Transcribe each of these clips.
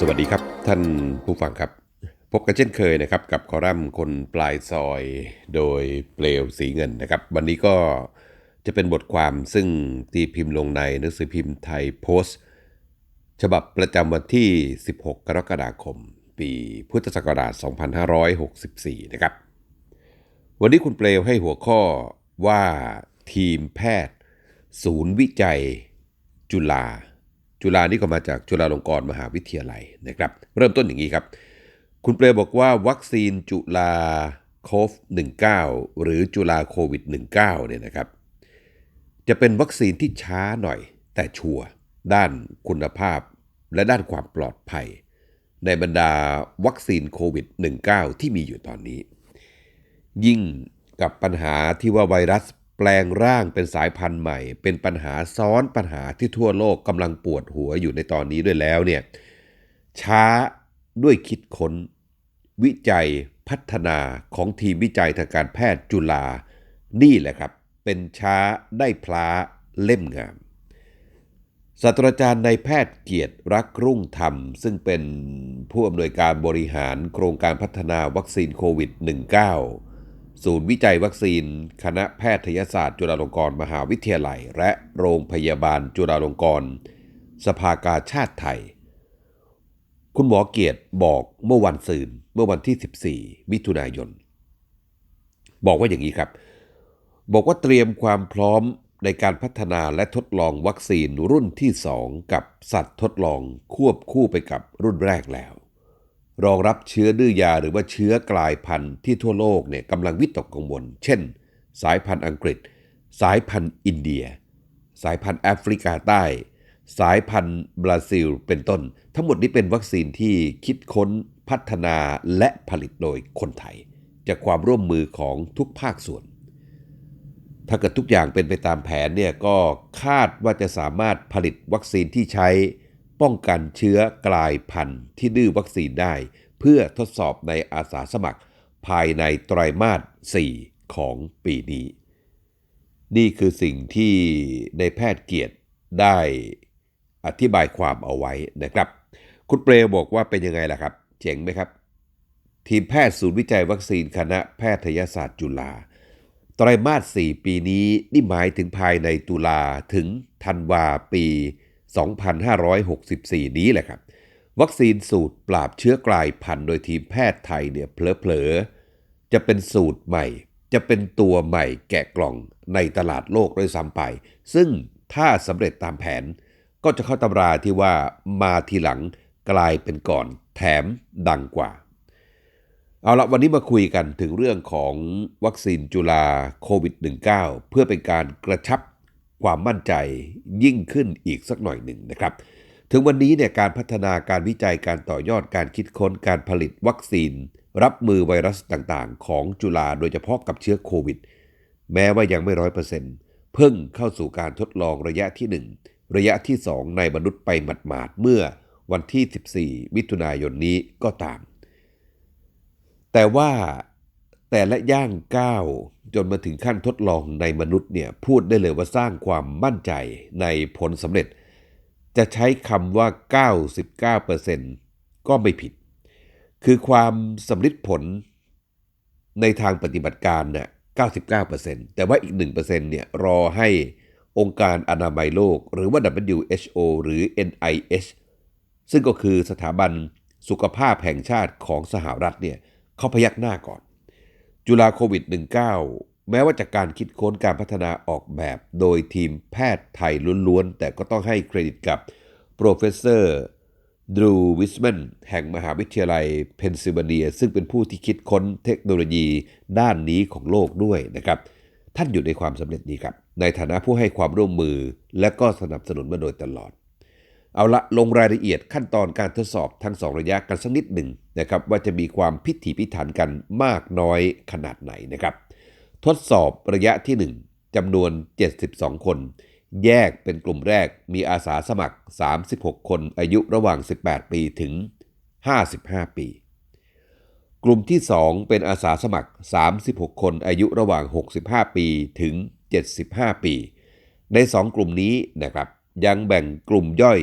สวัสดีครับท่านผู้ฟังครับ พบกันเช่นเคยนะครับ กับคอลัมน์คนปลายซอยโดยเปลวสีเงินนะครับ วันนี้ก็จะเป็นบทความซึ่งตีพิมพ์ลงในหนังสือพิมพ์ไทยโพสต์ ฉบับประจำวันที่ 16 กรกฎาคม ปีพุทธศักราช 2564 นะครับ วันนี้คุณเปลวให้หัวข้อว่าทีมแพทย์ ศูนย์วิจัยจุฬา จุฬานี่ก็มาจากจุฬาลงกรณ์มหาวิทยาลัยนะครับ เริ่มต้นอย่างนี้ครับ คุณเปลวบอกว่าวัคซีนจุฬาโคฟ19 หรือจุฬาโควิด 19เนี่ยนะครับ จะเป็นวัคซีนที่ช้าหน่อย แต่ชัวร์ด้านคุณภาพและด้านความปลอดภัย ในบรรดาวัคซีนโควิด -19 ที่มีอยู่ตอนนี้ ยิ่งกับปัญหาที่ว่าไวรัส แปลงร่างเป็นสายพันธุ์ใหม่ เป็นปัญหาซ้อนปัญหาที่ทั่วโลกกำลังปวดหัวอยู่ในตอนนี้ด้วยแล้วเนี่ยช้าด้วยคิดค้น วิจัยพัฒนาของทีมวิจัยทางการแพทย์จุฬานี่แหละครับ เป็นช้าได้พลาเล่มงามศาสตราจารย์นายแพทย์เกียรติรักรุ่งธรรม ซึ่งเป็นผู้อำนวยการบริหารโครงการพัฒนาวัคซีนโควิด -19 ศูนย์วิจัยวัคซีน คณะแพทยศาสตร์จุฬาลงกรณ์มหาวิทยาลัย และโรงพยาบาลจุฬาลงกรณ์สภากาชาติไทย คุณหมอเกียรติบอกเมื่อวันซืนเมื่อวันที่ 14 มิถุนายน บอกว่าอย่างนี้ครับ บอกว่าเตรียมความพร้อมในการพัฒนาและทดลองวัคซีนรุ่นที่ 2 กับสัตว์ทดลองควบคู่ไปกับรุ่นแรกแล้ว รองรับเชื้อดื้อยาหรือว่าเชื้อกลายพันธุ์ที่ทั่วโลกเนี่ยกำลังวิตกกังวล เช่น สายพันธุ์อังกฤษ สายพันธุ์อินเดีย สายพันธุ์แอฟริกาใต้ สายพันธุ์บราซิล เป็นต้น ทั้งหมดนี้เป็นวัคซีนที่คิดค้นพัฒนาและผลิตโดยคนไทย จากความร่วมมือของทุกภาคส่วน ถ้าเกิดทุกอย่างเป็นไปตามแผนเนี่ยก็คาดว่าจะสามารถผลิตวัคซีนที่ใช้ ป้องกันเชื้อกลายพันธุ์ที่ดื้อวัคซีนได้ เพื่อทดสอบในอาสาสมัคร ภายในไตรมาส 4 ของปีนี้ นี่คือสิ่งที่ในแพทย์เกียรติได้อธิบายความเอาไว้นะครับ คุณเปรวบอกว่าเป็นยังไงล่ะครับ เจ๋งไหมครับ ทีมแพทย์ศูนย์วิจัยวัคซีนคณะแพทยศาสตร์จุฬาไตรมาส 4 ปีนี้ นี่หมายถึงภายในตุลาถึงธันวาปี 2564 นี้แหละครับ วัคซีนสูตรปราบเชื้อกลายพันธุ์โดยทีมแพทย์ไทยเนี่ยเผลอๆ จะเป็นสูตรใหม่ จะเป็นตัวใหม่แกะกล่องในตลาดโลกด้วยซ้ำไป ซึ่งถ้าสำเร็จตามแผน ก็จะเข้าตำราที่ว่ามาทีหลังกลายเป็นก่อนแถมดังกว่า เอาละวันนี้มาคุยกันถึงเรื่องของวัคซีนจุฬาโควิด -19 เพื่อเป็นการกระชับ ความมั่นใจยิ่งขึ้นอีกสักหน่อยหนึ่งนะครับ ถึงวันนี้เนี่ยการพัฒนาการวิจัยการต่อยอดการคิดค้นการผลิตวัคซีน รับมือไวรัสต่างๆ ของจุฬาโดยเฉพาะกับเชื้อโควิด แม้ว่ายังไม่ร้อยเปอร์เซ็นต์เพิ่งเข้าสู่การทดลองระยะที่ 1 ระยะที่ 2 ในมนุษย์ไปหมาดๆเมื่อวันที่ 14 มิถุนายนนี้ก็ตาม แต่ว่า แต่ละย่างก้าวจนมาถึงขั้นทดลองในมนุษย์เนี่ยพูดได้เลยว่าสร้างความมั่นใจในผลสำเร็จ จะใช้คำว่า 99%ก็ไม่ผิด คือความสำลิดผลในทางปฏิบัติการเนี่ย99%แต่ว่าอีก 1%เนี่ยรอให้องค์การอนามัยโลก หรือว่า WHO หรือ NIH ซึ่งก็คือสถาบันสุขภาพแห่งชาติของสหรัฐเนี่ยเขาพยักหน้าก่อน จุฬาโควิด -19 แม้ว่าจากการคิดค้นการพัฒนาออกแบบ โดยทีมแพทย์ไทยล้วนๆ แต่ก็ต้องให้เครดิตกับ โปรเฟสเซอร์ดรูวิสแมนแห่งมหาวิทยาลัยเพนซิลเวเนีย ซึ่งเป็นผู้ที่คิดค้นเทคโนโลยีด้านนี้ของโลกด้วยนะครับ ท่านอยู่ในความสำเร็จนี้ครับ ในฐานะผู้ให้ความร่วมมือและก็สนับสนุนมาโดยตลอด เอาละลงรายละเอียดขั้นตอนการทดสอบทั้งสองระยะกันสักนิดหนึ่งนะครับว่าจะมีความพิถีพิถันกันมากน้อยขนาดไหนนะครับ ทดสอบระยะที่ 1จำนวน 72 คน แยกเป็นกลุ่มแรกมีอาสาสมัคร 36 คนอายุระหว่าง 18 ปีถึง 55 ปี กลุ่มที่ 2 เป็นอาสาสมัคร 36 คนอายุระหว่าง 65 ปีถึง 75 ปี ใน 2 กลุ่มนี้นะครับยังแบ่งกลุ่มย่อย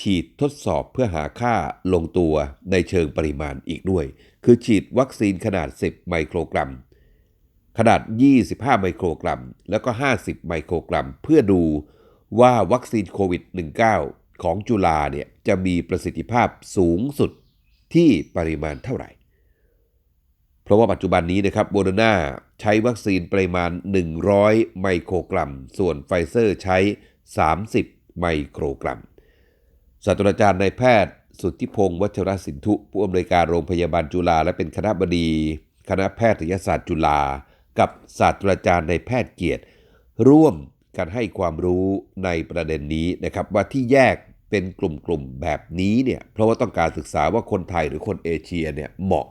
ฉีดทดสอบเพื่อหาค่าลงตัวในเชิงปริมาณอีกด้วย คือฉีดวัคซีนขนาด 10 ไมโครกรัม ขนาด 25 ไมโครกรัม แล้วก็ 50 ไมโครกรัม เพื่อดูว่าวัคซีนโควิด -19 ของจุฬาเนี่ยจะมีประสิทธิภาพสูงสุดที่ปริมาณเท่าไหร่ เพราะว่าปัจจุบันนี้นะครับโมเดนาใช้วัคซีนปริมาณ 100 ไมโครกรัม ส่วนไฟเซอร์ใช้ 30 ไมโครกรัม ศาสตราจารย์นายแพทย์สุทธิพงศ์วัชรสินธุ ผู้อำนวยการโรงพยาบาลจุฬาและเป็นคณะบดี คณะแพทยศาสตร์จุฬากับศาสตราจารย์นายแพทย์เกียรติ ร่วมกันให้ความรู้ในประเด็นนี้นะครับว่าที่แยกเป็นกลุ่มๆแบบนี้เนี่ยเพราะว่าต้องการศึกษาว่าคนไทยหรือคนเอเชียเนี่ยเหมาะ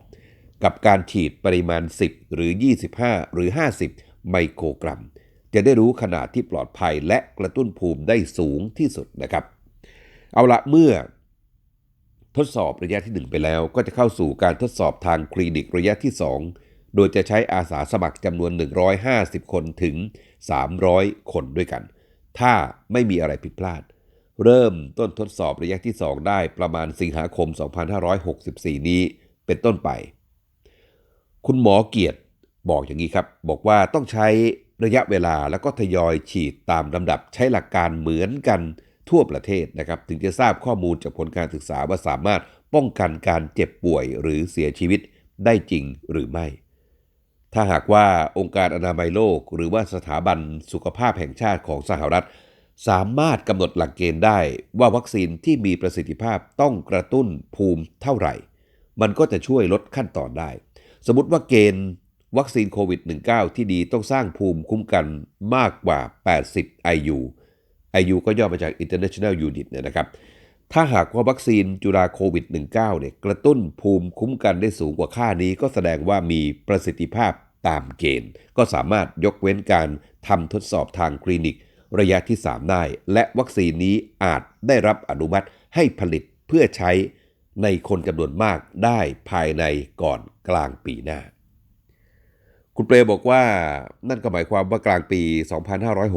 กับการฉีดปริมาณ 10 หรือ 25 หรือ 50 ไมโครกรัม จะได้รู้ขนาดที่ปลอดภัยและกระตุ้นภูมิได้สูงที่สุดนะครับ เอาละเมื่อทดสอบระยะที่ 1 ไปแล้ว ก็จะเข้าสู่การทดสอบทางคลินิกระยะที่ 2 โดยจะใช้อาสาสมัครจำนวน 150 คนถึง 300 คนด้วยกัน ถ้าไม่มีอะไรผิดพลาด เริ่มต้นทดสอบระยะที่ 2 ได้ประมาณสิงหาคม 2564 นี้เป็นต้นไป คุณหมอเกียรติบอกอย่างนี้ครับ บอกว่าต้องใช้ระยะเวลาแล้วก็ทยอยฉีดตามลำดับใช้หลักการเหมือนกัน ทั่วประเทศนะครับถึงจะทราบข้อมูลจากผลการศึกษาว่าสามารถป้องกันการเจ็บป่วยหรือเสียชีวิตได้จริงหรือไม่ ถ้าหากว่าองค์การอนามัยโลก หรือว่าสถาบันสุขภาพแห่งชาติของสหรัฐ สามารถกำหนดหลักเกณฑ์ได้ว่าวัคซีนที่มีประสิทธิภาพต้องกระตุ้นภูมิเท่าไหร่ มันก็จะช่วยลดขั้นตอนได้ สมมติว่าเกณฑ์วัคซีนโควิด -19 ที่ดีต้องสร้างภูมิคุ้มกันมากกว่า 80 IU IU ก็ย่อมาจาก International Unit เนี่ยนะครับ ถ้าหากว่าวัคซีนจุฬาโควิด -19 เนี่ยกระตุ้นภูมิคุ้มกันได้สูงกว่าค่านี้ ก็แสดงว่ามีประสิทธิภาพตามเกณฑ์ ก็สามารถยกเว้นการทำทดสอบทางคลินิก ระยะที่ 3 ได้ และวัคซีนนี้อาจได้รับอนุมัติให้ผลิตเพื่อใช้ในคนจำนวนมากได้ภายในก่อนกลางปีหน้า คุณเปรบอกว่านั่นก็หมายความว่ากลางปี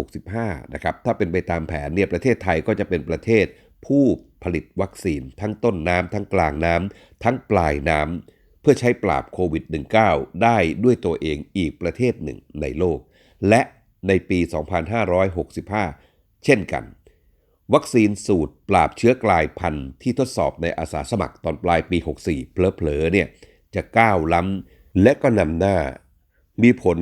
2565 นะครับ ถ้าเป็นไปตามแผนเนี่ยประเทศไทยก็จะเป็นประเทศผู้ผลิตวัคซีน ทั้งต้นน้ำทั้งกลางน้ำทั้งปลายน้ำเพื่อใช้ปราบโควิด -19 ได้ด้วยตัวเองอีกประเทศหนึ่งในโลก และในปี 2565 เช่นกัน วัคซีนสูตรปราบเชื้อกลายพันธุ์ที่ทดสอบในอาสาสมัครตอนปลายปี 64เผลอๆเนี่ยจะก้าวล้ำและก็นำหน้า มีผล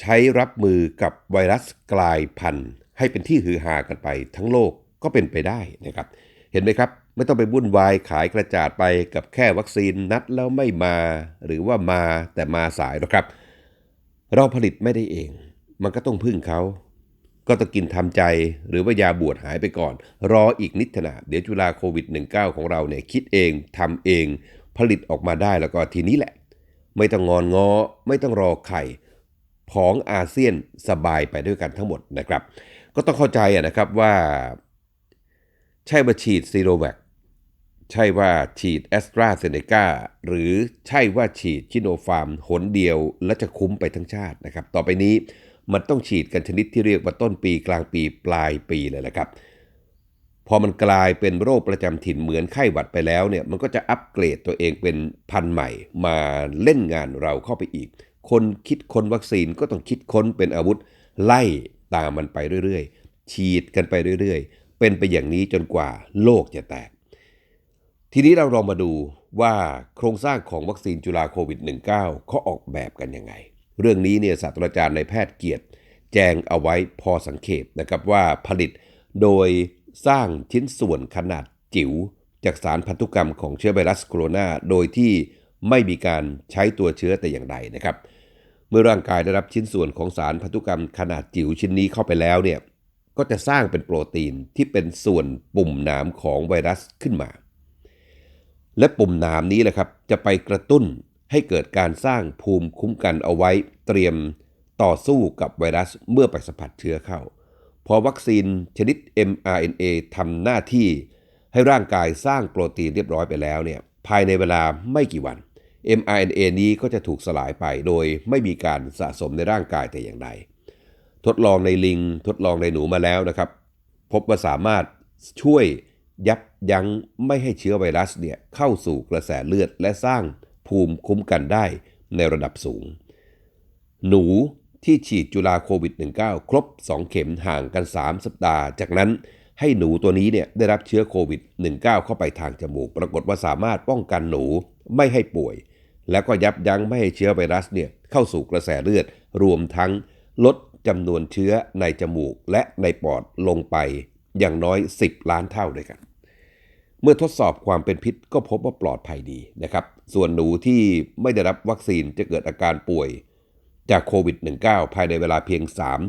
ใช้รับมือกับไวรัสกลายพันธุ์ ให้เป็นที่ฮือฮากันไปทั้งโลกก็เป็นไปได้นะครับ เห็นไหมครับ ไม่ต้องไปวุ่นวายขายกระจาดไปกับแค่วัคซีนนัดแล้วไม่มา หรือว่ามาแต่มาสายหรอกครับ เราผลิตไม่ได้เอง มันก็ต้องพึ่งเขาก็ต้องกินทำใจหรือว่ายาบวดหายไปก่อน รออีกนิดนะเดี๋ยวจุฬาโควิด -19 ของเราเนี่ยคิดเองทำเอง ผลิตออกมาได้แล้วก็ทีนี้แหละ ไม่ต้องงอนงอไม่ต้องรอไข่ผองอาเซียนสบายไปด้วยกันทั้งหมดนะครับ ก็ต้องเข้าใจนะครับว่าใช่ว่าฉีดซีโรแวคใช่ว่าฉีดแอสตราเซเนกาหรือใช่ว่าฉีดชิโนฟาร์มหนเดียวและจะคุ้มไปทั้งชาตินะครับ ต่อไปนี้มันต้องฉีดกันชนิดที่เรียกว่าต้นปีกลางปีปลายปีเลยแหละครับ พอมันกลายเป็นโรคประจำถิ่นเหมือนไข้หวัดไปแล้วเนี่ยมันก็จะอัปเกรดตัวเองเป็นพันธุ์ใหม่ มาเล่นงานเราเข้าไปอีก คนคิดค้นวัคซีนก็ต้องคิดค้นเป็นอาวุธ ไล่ตามมันไปเรื่อยๆ ฉีดกันไปเรื่อยๆ เป็นไปอย่างนี้จนกว่าโลกจะแตก ทีนี้เราลองมาดูว่าโครงสร้างของวัคซีนจุฬาโควิด -19 เขาออกแบบกันยังไง เรื่องนี้เนี่ยศาสตราจารย์ในายแพทย์เกียรติ แจงเอาไว้พอสังเกตนะครับว่าผลิตโดย สร้างชิ้นส่วนขนาดจิ๋วจากสารพันธุกรรมของเชื้อไวรัสโคโรนา โดยที่ไม่มีการใช้ตัวเชื้อแต่อย่างใดนะครับ เมื่อร่างกายได้รับชิ้นส่วนของสารพันธุกรรมขนาดจิ๋วชิ้นนี้เข้าไปแล้วเนี่ย ก็จะสร้างเป็นโปรตีนที่เป็นส่วนปุ่มหนามของไวรัสขึ้นมา และปุ่มหนามนี้แหละครับจะไปกระตุ้นให้เกิดการสร้างภูมิคุ้มกันเอาไว้เตรียมต่อสู้กับไวรัสเมื่อไปสัมผัสเชื้อเข้า พอวัคซีนชนิด mRNA ทำหน้าที่ให้ร่างกายสร้างโปรตีนเรียบร้อยไปแล้วเนี่ยภายในเวลาไม่กี่วัน mRNA นี้ก็จะถูกสลายไปโดยไม่มีการสะสมในร่างกายแต่อย่างใด ทดลองในลิง ทดลองในหนูมาแล้วนะครับ พบว่าสามารถช่วยยับยั้งไม่ให้เชื้อไวรัสเนี่ยเข้าสู่กระแสเลือดและสร้างภูมิคุ้มกันได้ในระดับสูง หนู ที่ฉีดจุฬาโควิด -19 ครบ 2 เข็มห่างกัน 3 สัปดาห์ จากนั้นให้หนูตัวนี้เนี่ยได้รับเชื้อโควิด -19 เข้าไปทางจมูก ปรากฏว่าสามารถป้องกันหนูไม่ให้ป่วย แล้วก็ยับยั้งไม่ให้เชื้อไวรัสเนี่ยเข้าสู่กระแสเลือด รวมทั้งลดจำนวนเชื้อในจมูกและในปอดลงไปอย่างน้อย 10 ล้านเท่าด้วยกัน เมื่อทดสอบความเป็นพิษก็พบว่าปลอดภัยดีนะครับ ส่วนหนูที่ไม่ได้รับวัคซีนจะเกิดอาการป่วย จากโควิด -19 ภายในเวลาเพียง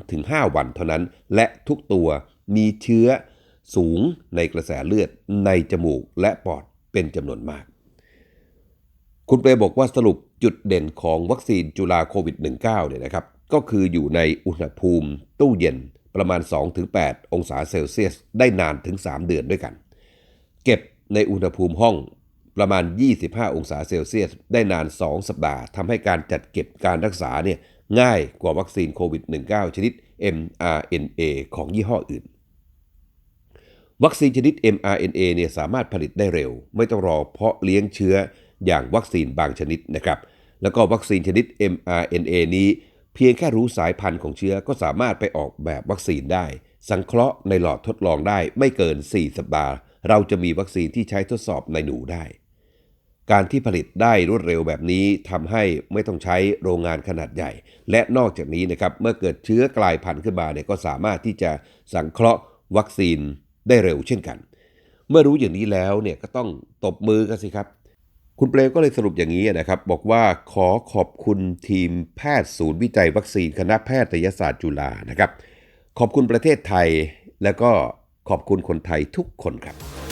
3-5 วันเท่านั้น และทุกตัวมีเชื้อสูงในกระแสเลือดในจมูกและปอดเป็นจำนวนมาก คุณเปรบอกว่าสรุปจุดเด่นของวัคซีนจุฬาโควิด -19 เนี่ยนะครับ ก็คืออยู่ในอุณหภูมิตู้เย็นประมาณ 2-8 องศาเซลเซียส ได้นานถึง 3 เดือนด้วยกัน เก็บในอุณหภูมิห้อง ประมาณ 25 องศาเซลเซียส ได้นาน 2 สัปดาห์ทำให้การจัดเก็บการรักษาเนี่ยง่ายกว่าวัคซีนโควิด -19 ชนิด mRNA ของยี่ห้ออื่น วัคซีนชนิด mRNA เนี่ยสามารถผลิตได้เร็ว ไม่ต้องรอเพาะเลี้ยงเชื้ออย่างวัคซีนบางชนิดนะครับ แล้วก็วัคซีนชนิด mRNA นี้ เพียงแค่รู้สายพันธุ์ของเชื้อก็สามารถไปออกแบบวัคซีนได้ สังเคราะห์ในหลอดทดลองได้ไม่เกิน 4 สัปดาห์ เราจะมีวัคซีนที่ใช้ทดสอบในหนูได้ การที่ผลิตได้รวดเร็วแบบนี้ทำให้ไม่ต้องใช้โรงงานขนาดใหญ่ และนอกจากนี้นะครับเมื่อเกิดเชื้อกลายพันธุ์ขึ้นมาเนี่ยก็สามารถที่จะสังเคราะห์วัคซีนได้เร็วเช่นกัน เมื่อรู้อย่างนี้แล้วเนี่ยก็ต้องตบมือกันสิครับ คุณเปลวก็เลยสรุปอย่างนี้นะครับ บอกว่าขอขอบคุณทีมแพทย์ศูนย์วิจัยวัคซีนคณะแพทยศาสตร์จุฬานะครับ ขอบคุณประเทศไทย และก็ขอบคุณคนไทยทุกคนครับ